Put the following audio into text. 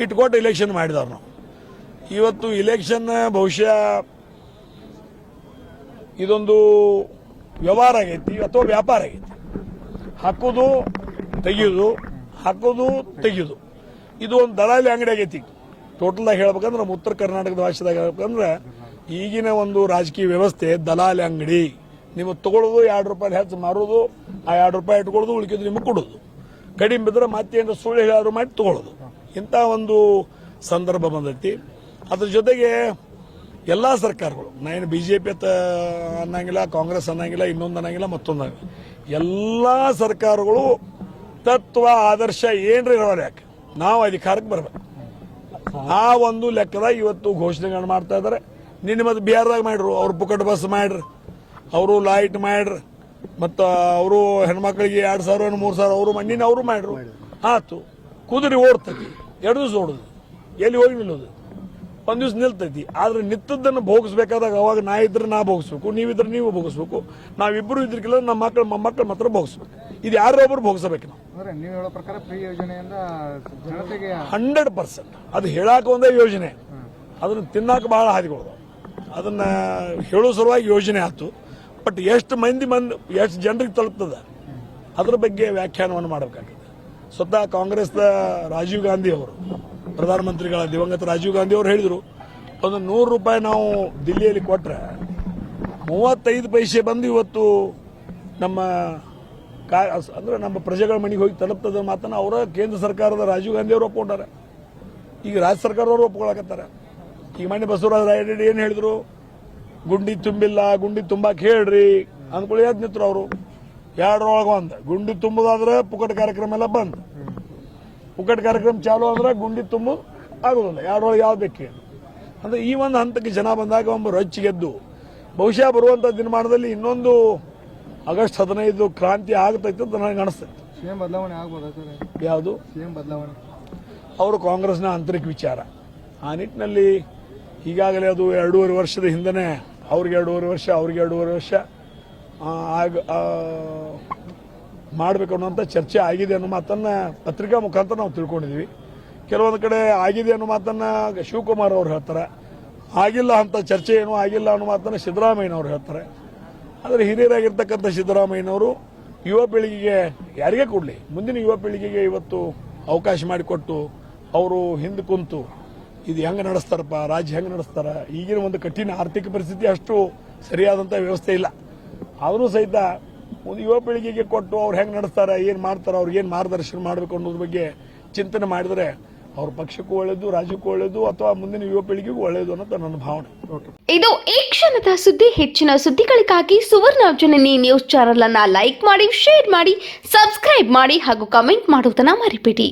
ಇಟ್ಕೊಟ್ಟು election ಮಾಡಿದವ್ರು ನಾವು. ಇವತ್ತು ಇಲೆಕ್ಷನ್ ಬಹುಶಃ ಇದೊಂದು ವ್ಯವಹಾರ ಆಗೈತಿ ಅಥವಾ ವ್ಯಾಪಾರ ಆಗೈತಿ. ಹಾಕೋದು, ತೆಗಿಯೋದು ಹಾಕೋದು, ತೆಗಿಯೋದು. ಇದು ಒಂದು ದಳಾಲಿ ಅಂಗಡಿ ಆಗೈತಿ. ಟೋಟಲ್ ಆಗಿ ಹೇಳ್ಬೇಕಂದ್ರೆ ನಮ್ಮ ಉತ್ತರ ಕರ್ನಾಟಕದ ಭಾಷೆದಾಗ ಹೇಳ್ಬೇಕಂದ್ರೆ ಈಗಿನ ಒಂದು ರಾಜಕೀಯ ವ್ಯವಸ್ಥೆ ದಲಾಲಿ ಅಂಗಡಿ. ನಿಮಗೆ ತಗೊಳ್ಳೋದು ಎರಡು ರೂಪಾಯಿ ಹೆಚ್ಚು ಮಾರೋದು, ಆ ಎರಡು ರೂಪಾಯಿ ಇಟ್ಕೊಳ್ಳೋದು ಉಳಿಕೆದು ನಿಮಗೆ ಕೊಡೋದು. ಕಡಿಮೆ ಬಿದ್ದರೆ ಮತ್ತೇನು ಸುಳ್ಳು ಹೇಳೋರು ಮಾಡಿ ತಗೊಳ್ಳೋದು ಇಂಥ ಒಂದು ಸಂದರ್ಭ ಬಂದೈತಿ. ಅದ್ರ ಜೊತೆಗೆ ಎಲ್ಲ ಸರ್ಕಾರಗಳು ನಾನು ಬಿ ಜೆ ಪಿ ಅನ್ನಂಗಿಲ್ಲ, ಕಾಂಗ್ರೆಸ್ ಅನ್ನಂಗಿಲ್ಲ, ಇನ್ನೊಂದು ಅನ್ನಂಗಿಲ್ಲ, ಮತ್ತೊಂದು ಎಲ್ಲ ಸರ್ಕಾರಗಳು ತತ್ವ, ಆದರ್ಶ ಏನ್ರಿ ಇರೋರು ಯಾಕೆ? ನಾವು ಅಧಿಕಾರಕ್ಕೆ ಬರಬೇಕು. ಆ ಒಂದು ಲೆಕ್ಕದಾಗ ಇವತ್ತು ಘೋಷಣೆಗಳನ್ನ ಮಾಡ್ತಾ ಇದ್ದಾರೆ ನಿನ್ನೆ ಮತ್ತೆ ಬಿಹಾರದಾಗ ಮಾಡ್ರು, ಅವ್ರು ಪುಕಟ್ ಬಸ್ ಮಾಡ್ರಿ, ಅವರು ಲೈಟ್ ಮಾಡ್ರಿ, ಮತ್ತು ಅವರು ಹೆಣ್ಮಕ್ಳಿಗೆ ಎರಡು ಸಾವಿರ, ಮೂರು ಸಾವಿರ, ಅವರು ಮಣ್ಣಿನ ಅವರು ಮಾಡ್ರು. ಆತು, ಕುದುರೆ ಓಡ್ತೈತಿ. ಎರಡು ದಿವಸ ನೋಡೋದು. ಎಲ್ಲಿ ಹೋಗಿ ನಿಲ್ಲೋದು? ಒಂದ್ ದಿವ್ಸ ನಿಲ್ತೈತಿ. ಆದ್ರೆ ನಿತ್ತದ್ದನ್ನು ಭೋಗಿಸ್ಬೇಕಾದಾಗ ಅವಾಗ ನಾ ಇದ್ರೆ ನಾ ಭೋಗಿಸ್ಬೇಕು ನೀವಿದ್ರೆ ನೀವು ಭೋಗಿಸ್ಬೇಕು ನಾವಿಬ್ಬರು ಇದ್ರಿಗಿಲ್ಲ ನಮ್ಮ ಮಕ್ಕಳು ಮಕ್ಕಳು ಮಾತ್ರ ಭೋಗಿಸ್ಬೇಕು. ಇದು ಯಾರೋ ಒಬ್ರು ಭೋಗಿಸಬೇಕು ನಾವು. ಅಂದ್ರೆ ನೀವು ಹೇಳೋ ಪ್ರಕಾರ ಫ್ರೀ ಯೋಜನೆಯಿಂದ ಜನತೆಗೆ ಹಂಡ್ರೆಡ್ ಪರ್ಸೆಂಟ್. ಅದು ಹೇಳಾಕ ಒಂದೇ ಯೋಜನೆ. ಅದನ್ನ ತಿನ್ನಾಕ ಬಹಳ ಹಾದಿಗಳು ಅದನ್ನ ಹೇಳೋ ಸಲುವಾಗಿ ಯೋಜನೆ ಆಯ್ತು. ಬಟ್ ಎಷ್ಟು ಮಂದಿ ಮಂದಿ ಎಷ್ಟು ಜನರಿಗೆ ತಲುಪ್ತದ? ಅದ್ರ ಬಗ್ಗೆ ವ್ಯಾಖ್ಯಾನವನ್ನು ಮಾಡಬೇಕಾಗ್ತದೆ ಸ್ವತಃ ಕಾಂಗ್ರೆಸ್ದ ರಾಜೀವ್ ಗಾಂಧಿ ಅವರು, ಪ್ರಧಾನಮಂತ್ರಿಗಳ ದಿವಂಗತ ರಾಜೀವ್ ಗಾಂಧಿ ಅವರು ಹೇಳಿದರು, ಒಂದು ನೂರು ರೂಪಾಯಿ ನಾವು ದಿಲ್ಲಿಯಲ್ಲಿ ಕೊಟ್ರೆ ಮೂವತ್ತೈದು ಪೈಸೆ ಬಂದು ಇವತ್ತು ನಮ್ಮ ಕಾ, ಅಂದ್ರೆ ನಮ್ಮ ಪ್ರಜೆಗಳ ಮನೆಗೆ ಹೋಗಿ ತಲುಪ್ತದ ಮಾತನ್ನ ಅವರ ಕೇಂದ್ರ ಸರ್ಕಾರದ ರಾಜೀವ್ ಗಾಂಧಿ ಅವರು ಒಪ್ಕೊಂಡಾರೆ. ಈಗ ರಾಜ್ಯ ಸರ್ಕಾರದವರು ಒಪ್ಕೊಳಕತ್ತಾರೆ. ಈಗ ಮಣ್ಣೆ ಬಸವರಾಜ ರಾಯರೆಡ್ಡಿ ಏನು ಹೇಳಿದರು? ಗುಂಡಿ ತುಂಬಿಲ್ಲ, ಗುಂಡಿ ತುಂಬಕ್ಕೆ ಹೇಳ್ರಿ ಅಂದ್ಕೊಳ್ಳಿ ಅದ್ ನಿಂತ್ರು ಅವರು. ಎರಡರೊಳಗೆ ಒಂದು. ಗುಂಡಿ ತುಂಬುದಾದ್ರೆ ಪುಕಟ್ ಕಾರ್ಯಕ್ರಮ ಎಲ್ಲ ಬಂದ್. ಪುಕಟ್ ಕಾರ್ಯಕ್ರಮ ಚಾಲು ಅಂದ್ರೆ ಗುಂಡಿ ತುಂಬು ಆಗೋದಿಲ್ಲ. ಎರಡರೊಳಗೆ ಯಾವ್ದು ಬೇಕು. ಅಂದ್ರೆ ಈ ಒಂದು ಹಂತಕ್ಕೆ ಜನ ಬಂದಾಗ ಒಬ್ಬ ರೊಚ್ಚಿಗೆದ್ದು ಬಹುಶಃ ಬರುವಂತ ದಿನಮಾನದಲ್ಲಿ ಇನ್ನೊಂದು ಆಗಸ್ಟ್ ಹದಿನೈದು ಕ್ರಾಂತಿ ಆಗ್ತೈತೆ ಅಂತ ನನಗೆ ಅನಿಸ್ತೈತೆ. ಸಿಎಂ ಬದಲಾವಣೆ ಆಗ್ಬೋದಾ ಸರ್? ಯಾವುದು? ಸಿಎಂ ಬದಲಾವಣೆ. ಅವರು ಕಾಂಗ್ರೆಸ್ನ ಆಂತರಿಕ ವಿಚಾರ. ಆ ನಿಟ್ಟಿನಲ್ಲಿ ಈಗಾಗಲೇ ಅದು ಎರಡೂವರೆ ವರ್ಷದ ಹಿಂದನೇ ಅವ್ರಿಗೆ ಎರಡೂವರೆ ವರ್ಷ ಅವ್ರಿಗೆ ಎರಡೂವರೆ ವರ್ಷ. ಆಗ ಮಾಡ್ಬೇಕು ಅನ್ನುವಂಥ ಚರ್ಚೆ ಆಗಿದೆ ಅನ್ನೋ ಮಾತನ್ನು ಪತ್ರಿಕಾ ಮುಖಾಂತರ ನಾವು ತಿಳ್ಕೊಂಡಿದ್ವಿ. ಕೆಲವೊಂದು ಕಡೆ ಆಗಿದೆ ಅನ್ನೋ ಮಾತನ್ನು ಶಿವಕುಮಾರ್ ಅವರು ಹೇಳ್ತಾರೆ. ಆಗಿಲ್ಲ ಅಂತ ಚರ್ಚೆ ಏನು ಆಗಿಲ್ಲ ಅನ್ನೋ ಮಾತನ್ನು ಸಿದ್ದರಾಮಯ್ಯನವರು ಹೇಳ್ತಾರೆ. ಆದರೆ ಹಿರಿಯರಾಗಿರ್ತಕ್ಕಂಥ ಸಿದ್ದರಾಮಯ್ಯನವರು ಯುವ ಪೀಳಿಗೆಗೆ ಯಾರಿಗೇ ಕೊಡಲಿ? ಮುಂದಿನ ಯುವ ಪೀಳಿಗೆಗೆ ಇವತ್ತು ಅವಕಾಶ ಮಾಡಿಕೊಟ್ಟು ಅವರು ಹಿಂದೆ ಕುಂತು ಇದು ಹೆಂಗೆ ನಡೆಸ್ತಾರಪ್ಪ? ರಾಜ್ಯ ಹೆಂಗೆ ನಡೆಸ್ತಾರೆ? ಈಗಿನ ಒಂದು ಕಠಿಣ ಆರ್ಥಿಕ ಪರಿಸ್ಥಿತಿ ಅಷ್ಟು ಸರಿಯಾದಂಥ ವ್ಯವಸ್ಥೆ ಇಲ್ಲ. ಆದರೂ ಸಹಿತ ಒಂದು ಯುವ ಪೀಳಿಗೆಗೆ ಕೊಟ್ಟು ಅವ್ರು ಹೆಂಗೆ ನಡೆಸ್ತಾರೆ ಏನು ಮಾಡ್ತಾರೆ ಅವ್ರಿಗೆ ಏನು ಮಾರ್ಗದರ್ಶನ ಮಾಡಬೇಕು ಅನ್ನೋದ್ರ ಬಗ್ಗೆ ಚಿಂತನೆ ಮಾಡಿದರೆ ಅವ್ರ ಪಕ್ಷಕ್ಕೂ ಒಳ್ಳೇದು ರಾಜ್ಯಕ್ಕೂ ಒಳ್ಳೇದು ಅಥವಾ ಮುಂದಿನ ಯುವ ಪೀಳಿಗೆಗೂ ಒಳ್ಳೇದು ಅನ್ನೋದು ನನ್ನ ಭಾವನೆ. ಇದು ಈ ಕ್ಷಣದ ಸುದ್ದಿ. ಹೆಚ್ಚಿನ ಸುದ್ದಿಗಳಿಗಾಗಿ ಸುವರ್ಣ ಜನನಿ ನ್ಯೂಸ್ ಚಾನೆಲ್ ಅನ್ನ ಲೈಕ್ ಮಾಡಿ ಶೇರ್ ಮಾಡಿ ಸಬ್ಸ್ಕ್ರೈಬ್ ಮಾಡಿ ಹಾಗೂ ಕಮೆಂಟ್ ಮಾಡುವುದನ್ನ ಮರಿಬೇಡಿ.